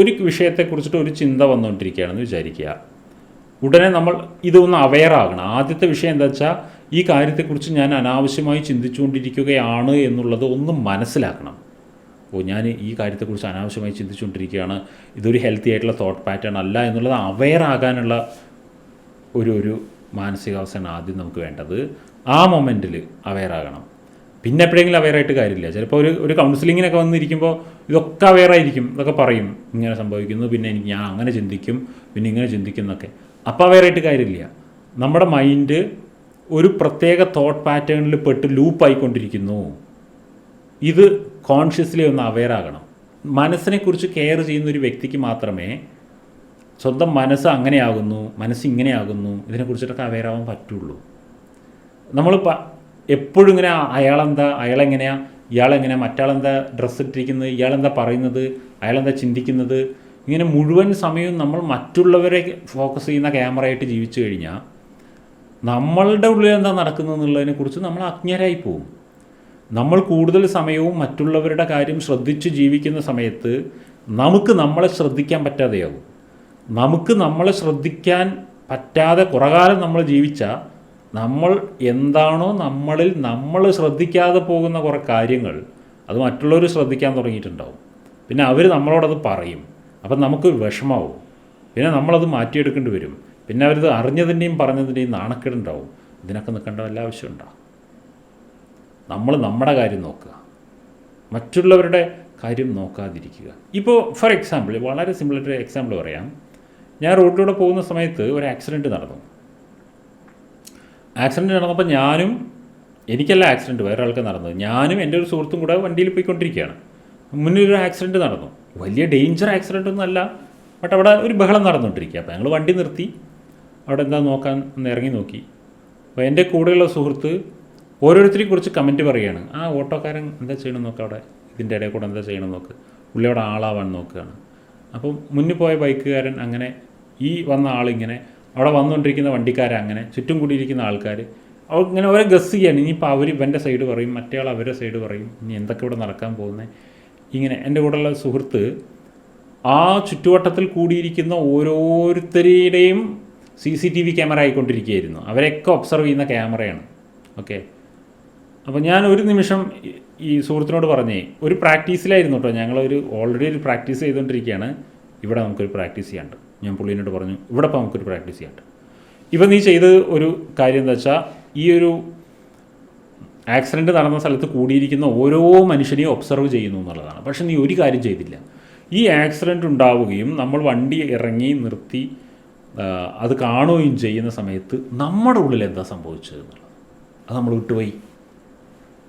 ഒരു വിഷയത്തെക്കുറിച്ചിട്ട് ഒരു ചിന്ത വന്നുകൊണ്ടിരിക്കുകയാണെന്ന് വിചാരിക്കുക. ഉടനെ നമ്മൾ ഇതൊന്ന് അവെയർ ആദ്യത്തെ വിഷയം എന്താ വെച്ചാൽ ഈ കാര്യത്തെക്കുറിച്ച് ഞാൻ അനാവശ്യമായി ചിന്തിച്ചുകൊണ്ടിരിക്കുകയാണ് എന്നുള്ളത് ഒന്ന് മനസ്സിലാക്കണം. ഓ ഞാൻ ഈ കാര്യത്തെക്കുറിച്ച് അനാവശ്യമായി ചിന്തിച്ചുകൊണ്ടിരിക്കുകയാണ്. ഇതൊരു ഹെൽത്തി ആയിട്ടുള്ള തോട്ട് പാറ്റേൺ അല്ല എന്നുള്ളത് അവെയർ ഒരു ഒരു മാനസികാവസ്ഥയാണ് ആദ്യം നമുക്ക് വേണ്ടത്. ആ മൊമെന്റിൽ അവെയർ പിന്നെ എപ്പോഴെങ്കിലും അവെയർ ആയിട്ട് കാര്യമില്ല. ചിലപ്പോൾ ഒരു ഒരു കൗൺസിലിങ്ങിനൊക്കെ വന്നിരിക്കുമ്പോൾ ഇതൊക്കെ അവെയർ ആയിരിക്കും ഇതൊക്കെ പറയും. ഇങ്ങനെ സംഭവിക്കുന്നു പിന്നെ എനിക്ക് ഞാൻ അങ്ങനെ ചിന്തിക്കും പിന്നെ ഇങ്ങനെ ചിന്തിക്കുന്നൊക്കെ അപ്പോൾ അവെയർ ആയിട്ട് കാര്യമില്ല. നമ്മുടെ മൈൻഡ് ഒരു പ്രത്യേക തോട്ട് പാറ്റേണിൽ പെട്ട് ലൂപ്പായിക്കൊണ്ടിരിക്കുന്നു ഇത് കോൺഷ്യസ്ലി ഒന്ന് അവെയർ ആകണം. മനസ്സിനെക്കുറിച്ച് കെയർ ചെയ്യുന്ന ഒരു വ്യക്തിക്ക് മാത്രമേ സ്വന്തം മനസ്സ് അങ്ങനെയാകുന്നു മനസ്സ് ഇങ്ങനെയാകുന്നു ഇതിനെക്കുറിച്ചിട്ടൊക്കെ അവെയർ ആവാൻ പറ്റുള്ളൂ. നമ്മൾ എപ്പോഴും ഇങ്ങനെ അയാളെന്താ അയാളെങ്ങനെയാ ഇയാളെങ്ങനെയാ മറ്റാളെന്താ ഡ്രസ്സ് ഇട്ടിരിക്കുന്നത് ഇയാളെന്താ പറയുന്നത് അയാളെന്താ ചിന്തിക്കുന്നത്. ഇങ്ങനെ മുഴുവൻ സമയവും നമ്മൾ മറ്റുള്ളവരെ ഫോക്കസ് ചെയ്യുന്ന ക്യാമറയായിട്ട് ജീവിച്ചു കഴിഞ്ഞാൽ നമ്മളുടെ ഉള്ളിൽ എന്താ നടക്കുന്നത് എന്നുള്ളതിനെക്കുറിച്ച് നമ്മൾ അജ്ഞരായി പോകും നമ്മൾ കൂടുതൽ സമയവും മറ്റുള്ളവരുടെ കാര്യം ശ്രദ്ധിച്ച് ജീവിക്കുന്ന സമയത്ത് നമുക്ക് നമ്മളെ ശ്രദ്ധിക്കാൻ പറ്റാതെയാകും നമുക്ക് നമ്മളെ ശ്രദ്ധിക്കാൻ പറ്റാതെ കുറകാലം നമ്മൾ ജീവിച്ചാൽ നമ്മൾ എന്താണോ നമ്മളിൽ നമ്മൾ ശ്രദ്ധിക്കാതെ പോകുന്ന കുറേ കാര്യങ്ങൾ അത് മറ്റുള്ളവർ ശ്രദ്ധിക്കാൻ തുടങ്ങിയിട്ടുണ്ടാവും. പിന്നെ അവർ നമ്മളോടത് പറയും. അപ്പം നമുക്ക് വിഷമാവും. പിന്നെ നമ്മളത് മാറ്റിയെടുക്കേണ്ടി വരും. പിന്നെ അവരത് അറിഞ്ഞതിന്റെയും പറഞ്ഞതിന്റെയും നാണക്കേടുണ്ടാവും. ഇതിനൊക്കെ നിൽക്കേണ്ട വല്ല ആവശ്യമുണ്ടോ? നമ്മൾ നമ്മുടെ കാര്യം നോക്കുക. മറ്റുള്ളവരുടെ കാര്യം നോക്കാതിരിക്കുക. ഇപ്പോൾ ഫോർ എക്സാമ്പിൾ വളരെ സിമ്പിളായിട്ട് എക്സാമ്പിൾ പറയാം. ഞാൻ റോഡിലൂടെ പോകുന്ന സമയത്ത് ഒരു ആക്സിഡന്റ് നടന്നു. ആക്സിഡന്റ് നടന്നപ്പോൾ ഞാനും എനിക്കല്ല ആക്സിഡന്റ് വേറെ ആൾക്ക് നടന്നത്. ഞാനും എന്റെ ഒരു സുഹൃത്തും കൂടെ വണ്ടിയിൽ പോയിക്കൊണ്ടിരിക്കുകയാണ്. മുന്നിൽ ഒരു ആക്സിഡന്റ് നടന്നു. വലിയ ഡേഞ്ചർ ആക്സിഡന്റ് ഒന്നുമല്ല ബട്ട് അവിടെ ഒരു ബഹളം നടന്നുകൊണ്ടിരിക്കുക. അപ്പോൾ ഞങ്ങൾ വണ്ടി നിർത്തി. അവിടെ എന്താ നോക്കാൻ ഒന്ന് ഇറങ്ങി നോക്കി. അപ്പോൾ എന്റെ കൂടെയുള്ള സുഹൃത്ത് ഓരോരുത്തരെയും കുറിച്ച് കമന്റ് പറയുകയാണ്. ആ ഓട്ടോക്കാരൻ എന്താ ചെയ്യണം നോക്ക് അവിടെ? ഇതിന്റെ ഇടയിൽ കൂടെ എന്താ ചെയ്യണം നോക്ക്? പുള്ളി അവിടെ ആളാവാൻ നോക്കുകയാണ്. അപ്പം മുന്നിൽ പോയ ബൈക്കുകാരൻ അങ്ങനെ ഈ വന്ന ആളിങ്ങനെ അവിടെ വന്നുകൊണ്ടിരിക്കുന്ന വണ്ടിക്കാരങ്ങനെ ചുറ്റും കൂടിയിരിക്കുന്ന ആൾക്കാർ അവർ ഇങ്ങനെ അവരെ ഗസ് ചെയ്യാണ്. ഇനിയിപ്പോൾ അവർ ഇവന്റെ സൈഡ് പറയും മറ്റേ ആൾ അവരുടെ സൈഡ് പറയും. ഇനി എന്തൊക്കെ ഇവിടെ നടക്കാൻ പോകുന്നത് ഇങ്ങനെ എന്റെ കൂടെയുള്ള സുഹൃത്ത് ആ ചുറ്റുവട്ടത്തിൽ കൂടിയിരിക്കുന്ന ഓരോരുത്തരുടെയും C C T V camera ആയിക്കൊണ്ടിരിക്കുകയായിരുന്നു. അവരെയൊക്കെ ഒബ്സർവ് ചെയ്യുന്ന ക്യാമറയാണ് ഓക്കെ അപ്പോൾ ഞാൻ ഒരു നിമിഷം ഈ- സുഹൃത്തിനോട് പറഞ്ഞേ ഒരു പ്രാക്ടീസിലായിരുന്നു കേട്ടോ. ഞങ്ങളൊരു ഓൾറെഡി ഒരു പ്രാക്ടീസ് ചെയ്തുകൊണ്ടിരിക്കുകയാണ്. ഇവിടെ നമുക്കൊരു പ്രാക്ടീസ് ചെയ്യാണ്ട് ഞാൻ പുള്ളീനോട് പറഞ്ഞു ഇവിടെ ഇപ്പോൾ നമുക്കൊരു പ്രാക്ടീസ് ചെയ്യാം. ഇപ്പം നീ ചെയ്ത ഒരു കാര്യം എന്താ വെച്ചാൽ ഈ ഒരു ആക്സിഡന്റ് നടന്ന സ്ഥലത്ത് കൂടിയിരിക്കുന്ന ഓരോ മനുഷ്യനെയും ഒബ്സർവ് ചെയ്യുന്നു എന്നുള്ളതാണ്. പക്ഷെ നീ ഒരു കാര്യം ചെയ്തില്ല. ഈ ആക്സിഡന്റ് ഉണ്ടാവുകയും നമ്മൾ വണ്ടി ഇറങ്ങി നിർത്തി അത് കാണുകയും ചെയ്യുന്ന സമയത്ത് നമ്മുടെ ഉള്ളിൽ എന്താ സംഭവിച്ചത് എന്നുള്ളത്. അത് നമ്മൾ വിട്ടുപോയി.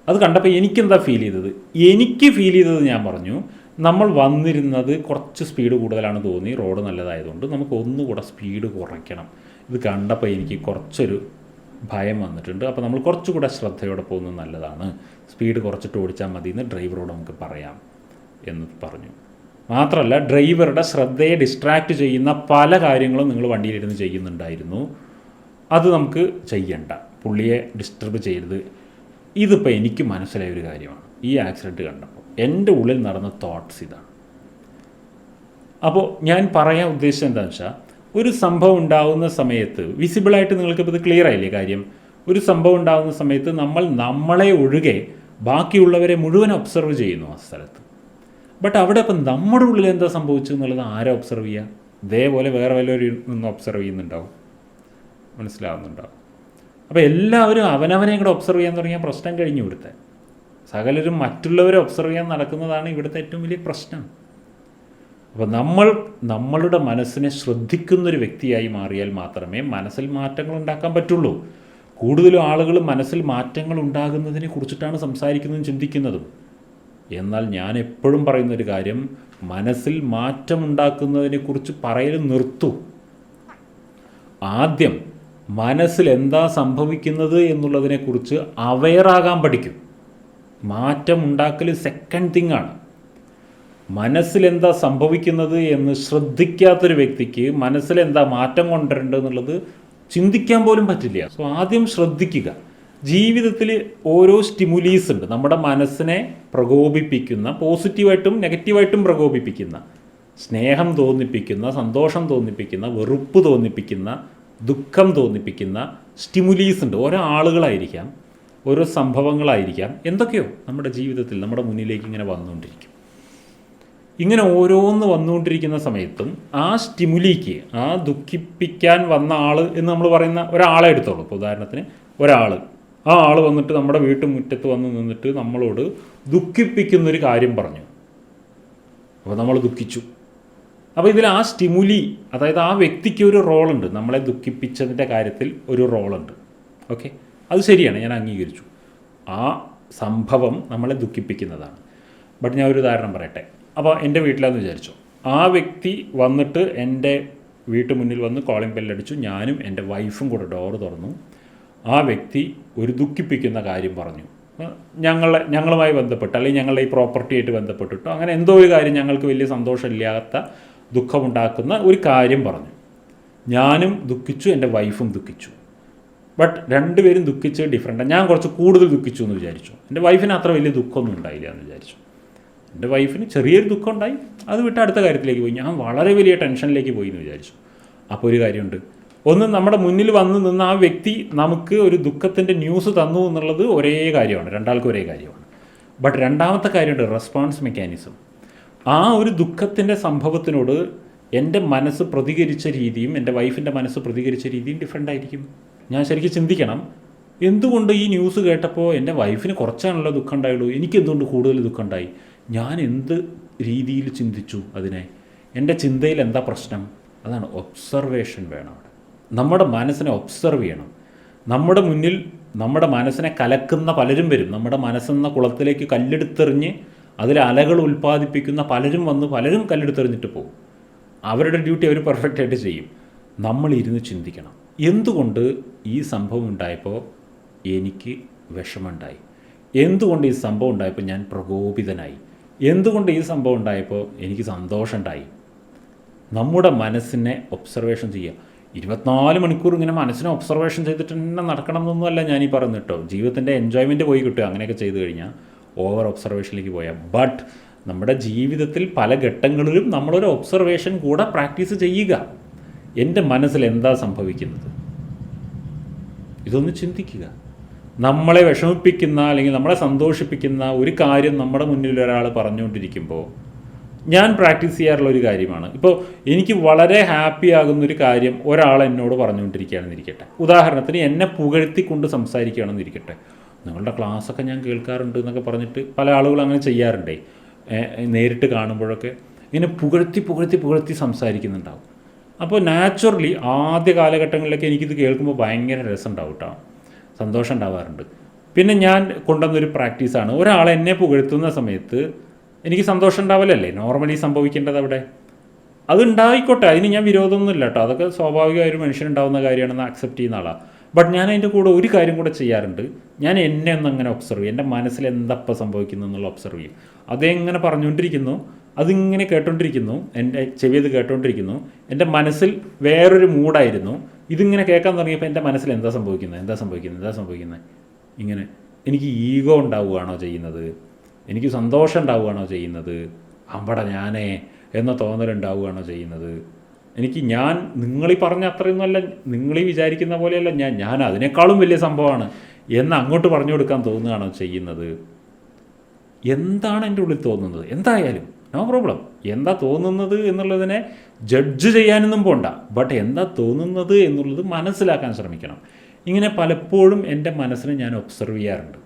അത് കണ്ടപ്പോൾ എനിക്കെന്താ ഫീൽ ചെയ്തത്? എനിക്ക് ഫീൽ ചെയ്തത് ഞാൻ പറഞ്ഞു നമ്മൾ വന്നിരുന്നത് കുറച്ച് സ്പീഡ് കൂടുതലാണ് തോന്നി. റോഡ് നല്ലതായതുകൊണ്ട് നമുക്ക് ഒന്നുകൂടെ സ്പീഡ് കുറയ്ക്കണം. ഇത് കണ്ടപ്പോൾ എനിക്ക് കുറച്ചൊരു ഭയം വന്നിട്ടുണ്ട്. അപ്പോൾ നമ്മൾ കുറച്ചുകൂടെ ശ്രദ്ധയോടെ പോകുന്നത് നല്ലതാണ്. സ്പീഡ് കുറച്ചിട്ട് ഓടിച്ചാൽ മതി എന്ന് ഡ്രൈവറോട് നമുക്ക് പറയാം എന്ന് പറഞ്ഞു. മാത്രമല്ല ഡ്രൈവറുടെ ശ്രദ്ധയെ ഡിസ്ട്രാക്റ്റ് ചെയ്യുന്ന പല കാര്യങ്ങളും നിങ്ങൾ വണ്ടിയിലിരുന്ന് ചെയ്യുന്നുണ്ടായിരുന്നു. അത് നമുക്ക് ചെയ്യണ്ട. പുള്ളിയെ ഡിസ്റ്റർബ് ചെയ്യരുത്. ഇതിപ്പോൾ എനിക്ക് മനസ്സിലായ ഒരു കാര്യമാണ്. ഈ ആക്സിഡന്റ് കണ്ടപ്പോൾ. എന്റെ ഉള്ളിൽ നടന്ന തോട്ട്സ് ഇതാണ്. അപ്പോൾ ഞാൻ പറയാൻ ഉദ്ദേശിച്ചത് എന്താണെന്ന് വെച്ചാൽ ഒരു സംഭവം ഉണ്ടാകുന്ന സമയത്ത് വിസിബിളായിട്ട് നിങ്ങൾക്കിപ്പോൾ ഇത് ക്ലിയർ ആയില്ലേ കാര്യം? ഒരു സംഭവം ഉണ്ടാകുന്ന സമയത്ത് നമ്മൾ നമ്മളെ ഒഴികെ ബാക്കിയുള്ളവരെ മുഴുവൻ ഒബ്സർവ് ചെയ്യുന്നു ആ സ്ഥലത്ത്. ബട്ട് അവിടെ ഇപ്പം നമ്മുടെ ഉള്ളിൽ എന്താ സംഭവിച്ചു എന്നുള്ളത് ആരെ ഒബ്സർവ് ചെയ്യുക ഇതേപോലെ വേറെ വല്ലവരും നിന്ന് ഒബ്സർവ് ചെയ്യുന്നുണ്ടാവും. മനസ്സിലാവുന്നുണ്ടാവും. അപ്പോൾ എല്ലാവരും അവനവനെ കൂടെ ഒബ്സർവ് ചെയ്യാൻ തുടങ്ങിയ പ്രശ്നം കഴിഞ്ഞു ഇവിടുത്തെ. സകലരും മറ്റുള്ളവരെ ഒബ്സർവ് ചെയ്യാൻ നടക്കുന്നതാണ് ഇവിടുത്തെ ഏറ്റവും വലിയ പ്രശ്നം. അപ്പോൾ നമ്മൾ നമ്മളുടെ മനസ്സിനെ ശ്രദ്ധിക്കുന്നൊരു വ്യക്തിയായി മാറിയാൽ മാത്രമേ മനസ്സിൽ മാറ്റങ്ങൾ ഉണ്ടാക്കാൻ പറ്റുള്ളൂ. കൂടുതലും ആളുകൾ മനസ്സിൽ മാറ്റങ്ങൾ ഉണ്ടാകുന്നതിനെ കുറിച്ചിട്ടാണ് സംസാരിക്കുന്നതും ചിന്തിക്കുന്നതും. എന്നാൽ ഞാൻ എപ്പോഴും പറയുന്നൊരു കാര്യം മനസ്സിൽ മാറ്റമുണ്ടാക്കുന്നതിനെക്കുറിച്ച് പറയൽ നിർത്തൂ. ആദ്യം മനസ്സിൽ എന്താ സംഭവിക്കുന്നത് എന്നുള്ളതിനെക്കുറിച്ച് അവെയറാകാൻ പഠിക്കും. മാറ്റം ഉണ്ടാക്കൽ സെക്കൻഡ് തിങ് ആണ്. മനസ്സിലെന്താ സംഭവിക്കുന്നത് എന്ന് ശ്രദ്ധിക്കാത്തൊരു വ്യക്തിക്ക് മനസ്സിലെന്താ മാറ്റം കൊണ്ടുവരേണ്ടത് എന്നുള്ളത് ചിന്തിക്കാൻ പോലും പറ്റില്ല. സോ ആദ്യം ശ്രദ്ധിക്കുക. ജീവിതത്തിൽ ഓരോ സ്റ്റിമുലീസ് ഉണ്ട്. നമ്മുടെ മനസ്സിനെ പ്രകോപിപ്പിക്കുന്ന പോസിറ്റീവായിട്ടും നെഗറ്റീവായിട്ടും പ്രകോപിപ്പിക്കുന്ന സ്നേഹം തോന്നിപ്പിക്കുന്ന സന്തോഷം തോന്നിപ്പിക്കുന്ന വെറുപ്പ് തോന്നിപ്പിക്കുന്ന ദുഃഖം തോന്നിപ്പിക്കുന്ന സ്റ്റിമുലീസ് ഉണ്ട്. ഓരോ ആളുകളായിരിക്കാം ഓരോ സംഭവങ്ങളായിരിക്കാം. എന്തൊക്കെയോ നമ്മുടെ ജീവിതത്തിൽ നമ്മുടെ മുന്നിലേക്ക് ഇങ്ങനെ വന്നുകൊണ്ടിരിക്കും. ഇങ്ങനെ ഓരോന്ന് വന്നുകൊണ്ടിരിക്കുന്ന സമയത്തും ആ സ്റ്റിമുലിക്ക് ആ ദുഃഖിപ്പിക്കാൻ വന്ന ആൾ എന്ന് നമ്മൾ പറയുന്ന ഒരാളെ എടുത്തോളൂ. ഇപ്പോൾ ഉദാഹരണത്തിന് ഒരാൾ ആ ആൾ വന്നിട്ട് നമ്മുടെ വീട്ടുമുറ്റത്ത് വന്ന് നിന്നിട്ട് നമ്മളോട് ദുഃഖിപ്പിക്കുന്നൊരു കാര്യം പറഞ്ഞു. അപ്പോൾ നമ്മൾ ദുഃഖിച്ചു. അപ്പോൾ ഇതിൽ ആ സ്റ്റിമുലി അതായത് ആ വ്യക്തിക്ക് ഒരു റോളുണ്ട്. നമ്മളെ ദുഃഖിപ്പിച്ചതിന്റെ കാര്യത്തിൽ ഒരു റോളുണ്ട്. ഓക്കെ? അത് ശരിയാണ് ഞാൻ അംഗീകരിച്ചു. ആ സംഭവം നമ്മളെ ദുഃഖിപ്പിക്കുന്നതാണ്. ബട്ട് ഞാൻ ഒരു ഉദാഹരണം പറയട്ടെ. അപ്പോൾ എന്റെ വീട്ടിലാന്ന് വിചാരിച്ചു ആ വ്യക്തി വന്നിട്ട് എന്റെ വീട്ടു മുന്നിൽ വന്ന് കോളിംഗ് ബെല്ലടിച്ചു ഞാനും എന്റെ വൈഫും കൂടെ ഡോറ് തുറന്നു. ആ വ്യക്തി ഒരു ദുഃഖിപ്പിക്കുന്ന കാര്യം പറഞ്ഞു. ഞങ്ങളെ ഞങ്ങളുമായി ബന്ധപ്പെട്ട് അല്ലെങ്കിൽ ഞങ്ങളുടെ ഈ പ്രോപ്പർട്ടിയായിട്ട് ബന്ധപ്പെട്ടിട്ടോ അങ്ങനെ എന്തോ ഒരു കാര്യം ഞങ്ങൾക്ക് വലിയ സന്തോഷമില്ലാത്ത ദുഃഖമുണ്ടാക്കുന്ന ഒരു കാര്യം പറഞ്ഞു. ഞാനും ദുഃഖിച്ചു എന്റെ വൈഫും ദുഃഖിച്ചു. ബട്ട് രണ്ടുപേരും ദുഃഖിച്ച് ഡിഫറെന്റ് ഞാൻ കുറച്ച് കൂടുതൽ ദുഃഖിച്ചു എന്ന് വിചാരിച്ചു. എന്റെ വൈഫിന് അത്ര വലിയ ദുഃഖമൊന്നും ഉണ്ടായില്ല എന്ന് വിചാരിച്ചു. എന്റെ വൈഫിന് ചെറിയൊരു ദുഃഖം ഉണ്ടായി. അത് വിട്ട് അടുത്ത കാര്യത്തിലേക്ക് പോയി. ഞാൻ വളരെ വലിയ ടെൻഷനിലേക്ക് പോയി എന്ന് വിചാരിച്ചു. അപ്പോൾ ഒരു കാര്യമുണ്ട്. ഒന്ന് നമ്മുടെ മുന്നിൽ വന്ന് നിന്ന് ആ വ്യക്തി നമുക്ക് ഒരു ദുഃഖത്തിന്റെ ന്യൂസ് തന്നു എന്നുള്ളത് ഒരേ കാര്യമാണ്. രണ്ടാൾക്കും ഒരേ കാര്യമാണ്. ബട്ട് രണ്ടാമത്തെ കാര്യമുണ്ട് റെസ്പോൺസ് മെക്കാനിസം ആ ഒരു ദുഃഖത്തിന്റെ സംഭവത്തിനോട് എന്റെ മനസ്സ് പ്രതികരിച്ച രീതിയും എന്റെ വൈഫിന്റെ മനസ്സ് പ്രതികരിച്ച രീതിയും ഡിഫറെന്റ് ആയിരിക്കും. ഞാൻ ശരിക്കും ചിന്തിക്കണം എന്തുകൊണ്ട് ഈ ന്യൂസ് കേട്ടപ്പോൾ എന്റെ വൈഫിന് കുറച്ചാണല്ലോ ദുഃഖം ഉണ്ടായുള്ളൂ എനിക്ക് എന്തുകൊണ്ട് കൂടുതൽ ദുഃഖം ഉണ്ടായി ഞാൻ എന്ത് രീതിയിൽ ചിന്തിച്ചു അതിനെ? എന്റെ ചിന്തയിൽ എന്താ പ്രശ്നം? അതാണ് ഒബ്സർവേഷൻ വേണം അവിടെ. നമ്മുടെ മനസ്സിനെ ഒബ്സർവ് ചെയ്യണം. നമ്മുടെ മുന്നിൽ നമ്മുടെ മനസ്സിനെ കലക്കുന്ന പലരും വരും. നമ്മുടെ മനസ്സെന്ന കുളത്തിലേക്ക് കല്ലെടുത്തെറിഞ്ഞ് അതിൽ അലകൾ ഉൽപ്പാദിപ്പിക്കുന്ന പലരും വന്ന് പലരും കല്ലെടുത്തെറിഞ്ഞിട്ട് പോകും. അവരുടെ ഡ്യൂട്ടി അവർ പെർഫെക്റ്റ് ആയിട്ട് ചെയ്യും. നമ്മൾ ഇരുന്ന് ചിന്തിക്കണം. എന്തുകൊണ്ട് ഈ സംഭവം ഉണ്ടായപ്പോൾ എനിക്ക് വിഷമമുണ്ടായി? എന്തുകൊണ്ട് ഈ സംഭവം ഉണ്ടായപ്പോൾ ഞാൻ പ്രകോപിതനായി? എന്തുകൊണ്ട് ഈ സംഭവം ഉണ്ടായപ്പോൾ എനിക്ക് സന്തോഷമുണ്ടായി? നമ്മുടെ മനസ്സിനെ ഒബ്സർവേഷൻ ചെയ്യുക. ഇരുപത്തിനാല് മണിക്കൂർ ഇങ്ങനെ മനസ്സിനെ ഒബ്സർവേഷൻ ചെയ്തിട്ട് തന്നെ നടക്കണം എന്നൊന്നുമല്ല ഞാൻ ഈ പറയുന്നത് കേട്ടോ. ജീവിതത്തിന്റെ എൻജോയ്മെന്റ് പോയി കിട്ടുക. അങ്ങനെയൊക്കെ ചെയ്തു കഴിഞ്ഞാൽ ഓവർ ഒബ്സർവേഷനിലേക്ക് പോയാൽ. ബട്ട് നമ്മുടെ ജീവിതത്തിൽ പല ഘട്ടങ്ങളിലും നമ്മളൊരു ഒബ്സർവേഷൻ കൂടെ പ്രാക്ടീസ് ചെയ്യുക. എന്റെ മനസ്സിൽ എന്താ സംഭവിക്കുന്നത്? ഇതൊന്ന് ചിന്തിക്കുക. നമ്മളെ വിഷമിപ്പിക്കുന്ന അല്ലെങ്കിൽ നമ്മളെ സന്തോഷിപ്പിക്കുന്ന ഒരു കാര്യം നമ്മുടെ മുന്നിൽ ഒരാൾ പറഞ്ഞുകൊണ്ടിരിക്കുമ്പോൾ ഞാൻ പ്രാക്ടീസ് ചെയ്യാറുള്ള ഒരു കാര്യമാണ്. ഇപ്പോൾ എനിക്ക് വളരെ ഹാപ്പി ആകുന്ന ഒരു കാര്യം ഒരാൾ എന്നോട് പറഞ്ഞുകൊണ്ടിരിക്കുകയാണെന്ന് ഇരിക്കട്ടെ. ഉദാഹരണത്തിന് എന്നെ പുകഴ്ത്തിക്കൊണ്ട് സംസാരിക്കുകയാണെന്ന് ഇരിക്കട്ടെ. നിങ്ങളുടെ ക്ലാസ്സൊക്കെ ഞാൻ കേൾക്കാറുണ്ട് എന്നൊക്കെ പറഞ്ഞിട്ട് പല ആളുകളും അങ്ങനെ ചെയ്യാറുണ്ടേ. നേരിട്ട് കാണുമ്പോഴൊക്കെ ഇങ്ങനെ പുകഴ്ത്തി പുകഴ്ത്തി പുകഴ്ത്തി സംസാരിക്കുന്നുണ്ടാവും. അപ്പോൾ നാച്ചുറലി ആദ്യ കാലഘട്ടങ്ങളിലൊക്കെ എനിക്കിത് കേൾക്കുമ്പോൾ ഭയങ്കര രസം ഉണ്ടാവും സന്തോഷം ഉണ്ടാവാറുണ്ട്. പിന്നെ ഞാൻ കൊണ്ടുവന്നൊരു പ്രാക്ടീസാണ് ഒരാൾ എന്നെ പുകഴ്ത്തുന്ന സമയത്ത് എനിക്ക് സന്തോഷം ഉണ്ടാവില്ലല്ലേ നോർമലി സംഭവിക്കേണ്ടത് അവിടെ. അത് ഉണ്ടായിക്കോട്ടെ. അതിന് ഞാൻ വിരോധമൊന്നുമില്ല കേട്ടോ. അതൊക്കെ സ്വാഭാവികമായ ഒരു മനുഷ്യനുണ്ടാവുന്ന കാര്യമാണെന്ന് അക്സെപ്റ്റ് ചെയ്യുന്ന ആളാണ് ബട്ട് ഞാൻ അതിന്റെ കൂടെ ഒരു കാര്യം കൂടെ ചെയ്യാറുണ്ട്. ഞാൻ എന്നെ ഒന്ന് അങ്ങനെ ഒബ്സർവ് ചെയ്യും. എന്റെ മനസ്സിൽ എന്തപ്പം സംഭവിക്കുന്നു എന്നുള്ള ഒബ്സർവ് ചെയ്യും. അതെങ്ങനെ പറഞ്ഞുകൊണ്ടിരിക്കുന്നു? അതിങ്ങനെ കേട്ടോണ്ടിരിക്കുന്നു. എന്റെ ചെവി അത് കേട്ടോണ്ടിരിക്കുന്നു. എന്റെ മനസ്സിൽ വേറൊരു മൂഡായിരുന്നു. ഇതിങ്ങനെ കേൾക്കാൻ തുടങ്ങിയപ്പോൾ എന്റെ മനസ്സിൽ എന്താ സംഭവിക്കുന്നത്? എന്താ സംഭവിക്കുന്നത്? എന്താ സംഭവിക്കുന്നത്? ഇങ്ങനെ എനിക്ക് ഈഗോ ഉണ്ടാവുകയാണോ ചെയ്യുന്നത്? എനിക്ക് സന്തോഷം ഉണ്ടാവുകയാണോ ചെയ്യുന്നത്? അമ്പട ഞാനേ എന്ന തോന്നലുണ്ടാവുകയാണോ ചെയ്യുന്നത്? എനിക്ക് ഞാൻ നിങ്ങളീ പറഞ്ഞ അത്രയൊന്നുമല്ല നിങ്ങളീ വിചാരിക്കുന്ന പോലെയല്ല ഞാൻ ഞാൻ അതിനേക്കാളും വലിയ സംഭവമാണ് എന്ന് അങ്ങോട്ട് പറഞ്ഞു കൊടുക്കാൻ തോന്നുകയാണോ ചെയ്യുന്നത്? എന്താണ് എന്റെ ഉള്ളിൽ തോന്നുന്നത്? എന്തായാലും നോ പ്രോബ്ലം. എന്താ തോന്നുന്നത് എന്നുള്ളതിനെ ജഡ്ജ് ചെയ്യാനൊന്നും പോണ്ട. ബട്ട് എന്താ തോന്നുന്നത് എന്നുള്ളത് മനസ്സിലാക്കാൻ ശ്രമിക്കണം. ഇങ്ങനെ പലപ്പോഴും എന്റെ മനസ്സിനെ ഞാൻ ഒബ്സർവ് ചെയ്യാറുണ്ട്.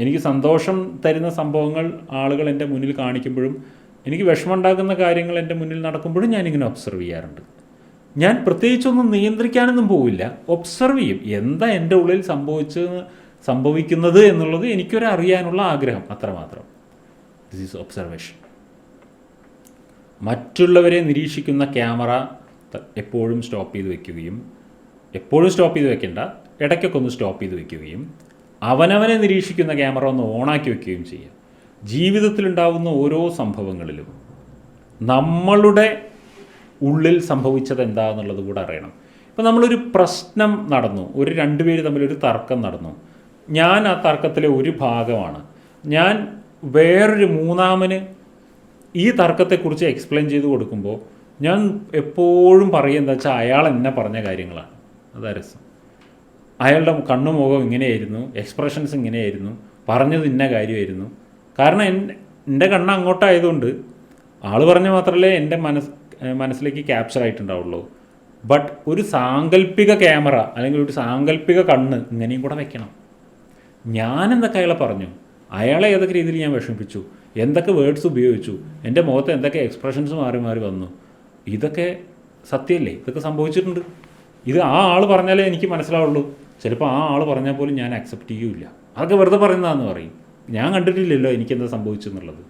എനിക്ക് സന്തോഷം തരുന്ന സംഭവങ്ങൾ ആളുകൾ എന്റെ മുന്നിൽ കാണിക്കുമ്പോഴും എനിക്ക് വിഷമമുണ്ടാക്കുന്ന കാര്യങ്ങൾ എന്റെ മുന്നിൽ നടക്കുമ്പോഴും ഞാനിങ്ങനെ ഒബ്സർവ് ചെയ്യാറുണ്ട്. ഞാൻ പ്രത്യേകിച്ചൊന്നും നിയന്ത്രിക്കാനൊന്നും പോവില്ല. ഒബ്സർവ് ചെയ്യും. എന്താ എന്റെ ഉള്ളിൽ സംഭവിച്ചത് സംഭവിക്കുന്നത് എന്നുള്ളത് എനിക്കൊരു അറിയാനുള്ള ആഗ്രഹം അത്രമാത്രം. ദിസ് ഈസ് ഒബ്സർവേഷൻ മറ്റുള്ളവരെ നിരീക്ഷിക്കുന്ന ക്യാമറ എപ്പോഴും സ്റ്റോപ്പ് ചെയ്ത് വെക്കുകയും എപ്പോഴും സ്റ്റോപ്പ് ചെയ്ത് വെക്കേണ്ട ഇടയ്ക്കൊക്കെ ഒന്ന് സ്റ്റോപ്പ് ചെയ്ത് വെക്കുകയും അവനവനെ നിരീക്ഷിക്കുന്ന ക്യാമറ ഒന്ന് ഓണാക്കി വെക്കുകയും ചെയ്യുക. ജീവിതത്തിലുണ്ടാവുന്ന ഓരോ സംഭവങ്ങളിലും നമ്മളുടെ ഉള്ളിൽ സംഭവിച്ചത് എന്താണെന്നുള്ളത് കൂടെ അറിയണം. ഇപ്പം നമ്മളൊരു പ്രശ്നം നടന്നു ഒരു രണ്ടുപേര് തമ്മിലൊരു തർക്കം നടന്നു. ഞാൻ ആ തർക്കത്തിലെ ഒരു ഭാഗമാണ്. ഞാൻ വേറൊരു മൂന്നാമന് ഈ തർക്കത്തെക്കുറിച്ച് എക്സ്പ്ലെയിൻ ചെയ്ത് കൊടുക്കുമ്പോൾ ഞാൻ എപ്പോഴും പറയുക എന്താ വെച്ചാൽ അയാൾ എന്നെ പറഞ്ഞ കാര്യങ്ങളാണ്. അതാ രസം. അയാളുടെ കണ്ണും മുഖം ഇങ്ങനെയായിരുന്നു എക്സ്പ്രഷൻസ് ഇങ്ങനെയായിരുന്നു പറഞ്ഞത് ഇന്ന കാര്യമായിരുന്നു. കാരണം എന്റെ കണ്ണ് അങ്ങോട്ടായതുകൊണ്ട് ആൾ പറഞ്ഞ മാത്രമല്ലേ എന്റെ മനസ് മനസ്സിലേക്ക് ക്യാപ്ചർ ആയിട്ടുണ്ടാവുള്ളൂ. ബട്ട് ഒരു സാങ്കല്പിക ക്യാമറ അല്ലെങ്കിൽ ഒരു സാങ്കല്പിക കണ്ണ് ഇങ്ങനെയും കൂടെ വെക്കണം. ഞാൻ എന്തൊക്കെ അയാളെ പറഞ്ഞു? അയാളെ ഏതൊക്കെ രീതിയിൽ ഞാൻ വിഷമിപ്പിച്ചു? എന്തൊക്കെ വേർഡ്സ് ഉപയോഗിച്ചു? എന്റെ മുഖത്ത് എന്തൊക്കെ എക്സ്പ്രഷൻസ് മാറി മാറി വന്നു? ഇതൊക്കെ സത്യമല്ലേ? ഇതൊക്കെ സംഭവിച്ചിട്ടുണ്ട്. ഇത് ആ ആൾ പറഞ്ഞാലേ എനിക്ക് മനസ്സിലാവുള്ളൂ. ചിലപ്പോൾ ആ ആൾ പറഞ്ഞാൽ പോലും ഞാൻ അക്സെപ്റ്റ് ചെയ്യൂല അതൊക്കെ വെറുതെ പറയുന്നതാണെന്ന് പറയും. ഞാൻ കണ്ടിട്ടില്ലല്ലോ എനിക്കെന്താ സംഭവിച്ചെന്നുള്ളത്.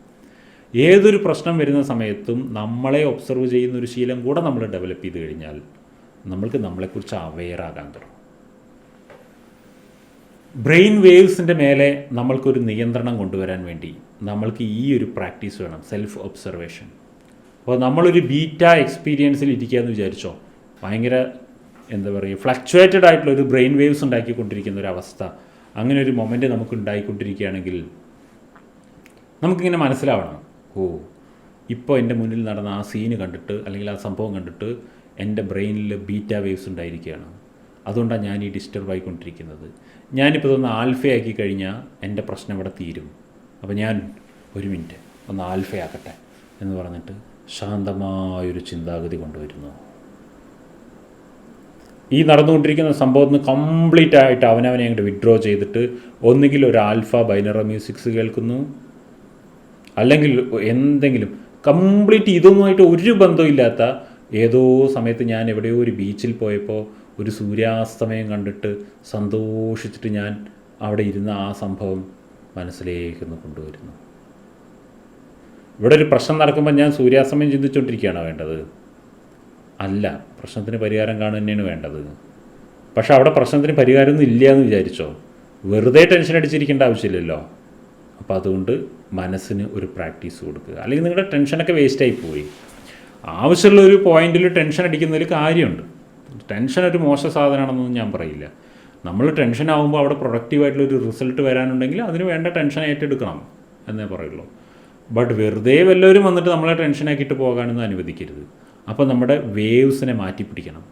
ഏതൊരു പ്രശ്നം വരുന്ന സമയത്തും നമ്മളെ ഒബ്സർവ് ചെയ്യുന്ന ഒരു ശീലം കൂടെ നമ്മൾ ഡെവലപ്പ് ചെയ്ത് കഴിഞ്ഞാൽ നമ്മൾക്ക് നമ്മളെക്കുറിച്ച് അവെയർ ആകാൻ തുടങ്ങും. ബ്രെയിൻ വേവ്സിന്റെ മേലെ നമ്മൾക്കൊരു നിയന്ത്രണം കൊണ്ടുവരാൻ വേണ്ടി നമ്മൾക്ക് ഈ ഒരു പ്രാക്ടീസ് വേണം സെൽഫ് ഒബ്സർവേഷൻ അപ്പോൾ നമ്മളൊരു ബീറ്റ എക്സ്പീരിയൻസിൽ ഇരിക്കുക എന്ന് വിചാരിച്ചോ ഭയങ്കര എന്താ പറയുക ഫ്ലക്ച്വേറ്റഡ് ആയിട്ടുള്ള ഒരു ബ്രെയിൻ വേവ്സ് ഉണ്ടാക്കിക്കൊണ്ടിരിക്കുന്ന ഒരു അവസ്ഥ അങ്ങനെ ഒരു മൊമെന്റ് നമുക്ക് ഉണ്ടായിക്കൊണ്ടിരിക്കുകയാണെങ്കിൽ നമുക്കിങ്ങനെ മനസ്സിലാവണം ഓ ഇപ്പോൾ എന്റെ മുന്നിൽ നടന്ന ആ സീന് കണ്ടിട്ട് അല്ലെങ്കിൽ ആ സംഭവം കണ്ടിട്ട് എന്റെ ബ്രെയിനിൽ ബീറ്റ വേവ്സ് ഉണ്ടായിരിക്കുകയാണ്. അതുകൊണ്ടാണ് ഞാൻ ഈ ഡിസ്റ്റർബ് ആയിക്കൊണ്ടിരിക്കുന്നത്. ഞാനിപ്പോൾ ഇതൊന്ന് ആൽഫയാക്കി കഴിഞ്ഞാൽ എന്റെ പ്രശ്നം ഇവിടെ തീരും. അപ്പോൾ ഞാൻ ഒരു മിനിറ്റ് ഒന്ന് ആൽഫയാക്കട്ടെ എന്ന് പറഞ്ഞിട്ട് ശാന്തമായൊരു ചിന്താഗതി കൊണ്ടുവരുന്നു. ഈ നടന്നുകൊണ്ടിരിക്കുന്ന സംഭവത്തിന് കംപ്ലീറ്റ് ആയിട്ട് അവനവനെ അങ്ങോട്ട് വിഡ്രോ ചെയ്തിട്ട് ഒന്നുകിൽ ഒരു ആൽഫ ബൈനറ മ്യൂസിക്സ് കേൾക്കുന്നു. അല്ലെങ്കിൽ എന്തെങ്കിലും കംപ്ലീറ്റ് ഇതൊന്നുമായിട്ട് ഒരു ബന്ധമില്ലാത്ത ഏതോ സമയത്ത് ഞാൻ എവിടെയോ ഒരു ബീച്ചിൽ പോയപ്പോൾ ഒരു സൂര്യാസ്തമയം കണ്ടിട്ട് സന്തോഷിച്ചിട്ട് ഞാൻ അവിടെ ഇരുന്ന ആ സംഭവം മനസ്സിലേക്കൊന്ന് കൊണ്ടുവരുന്നു. ഇവിടെ ഒരു പ്രശ്നം നടക്കുമ്പോൾ ഞാൻ സൂര്യാസ്തമയം ചിന്തിച്ചുകൊണ്ടിരിക്കുകയാണോ വേണ്ടത്. അല്ല പ്രശ്നത്തിന് പരിഹാരം കാണുക തന്നെയാണ് വേണ്ടത്. പക്ഷേ അവിടെ പ്രശ്നത്തിന് പരിഹാരമൊന്നും ഇല്ല എന്ന് വിചാരിച്ചോ? വെറുതെ ടെൻഷൻ അടിച്ചിരിക്കേണ്ട ആവശ്യമില്ലല്ലോ. അപ്പോൾ അതുകൊണ്ട് മനസ്സിന് ഒരു പ്രാക്ടീസ് കൊടുക്കുക. അല്ലെങ്കിൽ നിങ്ങളുടെ ടെൻഷനൊക്കെ വേസ്റ്റായി പോയി. ആവശ്യമുള്ള ഒരു പോയിന്റിൽ ടെൻഷൻ അടിക്കുന്നതിൽ കാര്യമുണ്ട്. ടെൻഷൻ ഒരു മോശ സാധനമാണെന്നൊന്നും ഞാൻ പറയില്ല. നമ്മൾ ടെൻഷൻ ആകുമ്പോൾ അവിടെ പ്രൊഡക്റ്റീവായിട്ടുള്ള ഒരു റിസൾട്ട് വരാനുണ്ടെങ്കിൽ അതിന് വേണ്ട ടെൻഷൻ ഏറ്റെടുക്കണം എന്നേ പറയുള്ളൂ. ബട്ട് വെറുതെ വല്ലവരും വന്നിട്ട് നമ്മളെ ടെൻഷനാക്കിയിട്ട് പോകാനൊന്നും അനുവദിക്കരുത്. അപ്പോൾ നമ്മുടെ വേവ്സിനെ മാറ്റി പിടിക്കണം.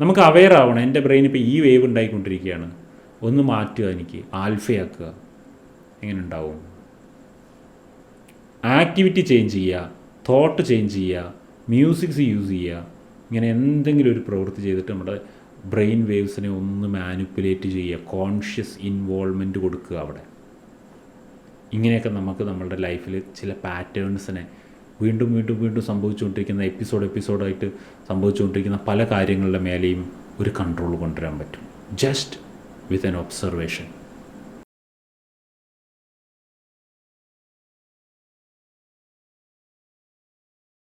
നമുക്ക് അവെയർ ആവണം എന്റെ ബ്രെയിൻ ഇപ്പോൾ ഈ വേവ് ഉണ്ടായിക്കൊണ്ടിരിക്കുകയാണ്. ഒന്ന് മാറ്റുക എനിക്ക് ആൽഫയാക്കുക. എങ്ങനെ ഉണ്ടാവും? ആക്ടിവിറ്റി ചേഞ്ച് ചെയ്യുക തോട്ട് ചേഞ്ച് ചെയ്യുക മ്യൂസിക്സ് യൂസ് ചെയ്യുക ഇങ്ങനെ എന്തെങ്കിലും ഒരു പ്രവൃത്തി ചെയ്തിട്ട് നമ്മുടെ ബ്രെയിൻ വേവ്സിനെ ഒന്ന് മാനിപ്പുലേറ്റ് ചെയ്യുക കോൺഷ്യസ് ഇൻവോൾവ്മെന്റ് കൊടുക്കുക അവിടെ. ഇങ്ങനെയൊക്കെ നമുക്ക് നമ്മളുടെ ലൈഫിൽ ചില പാറ്റേൺസിനെ വീണ്ടും വീണ്ടും വീണ്ടും സംഭവിച്ചുകൊണ്ടിരിക്കുന്ന എപ്പിസോഡ് എപ്പിസോഡായിട്ട് സംഭവിച്ചുകൊണ്ടിരിക്കുന്ന പല കാര്യങ്ങളുടെ മേലെയും ഒരു കൺട്രോൾ കൊണ്ടുവരാൻ പറ്റും. Just with an observation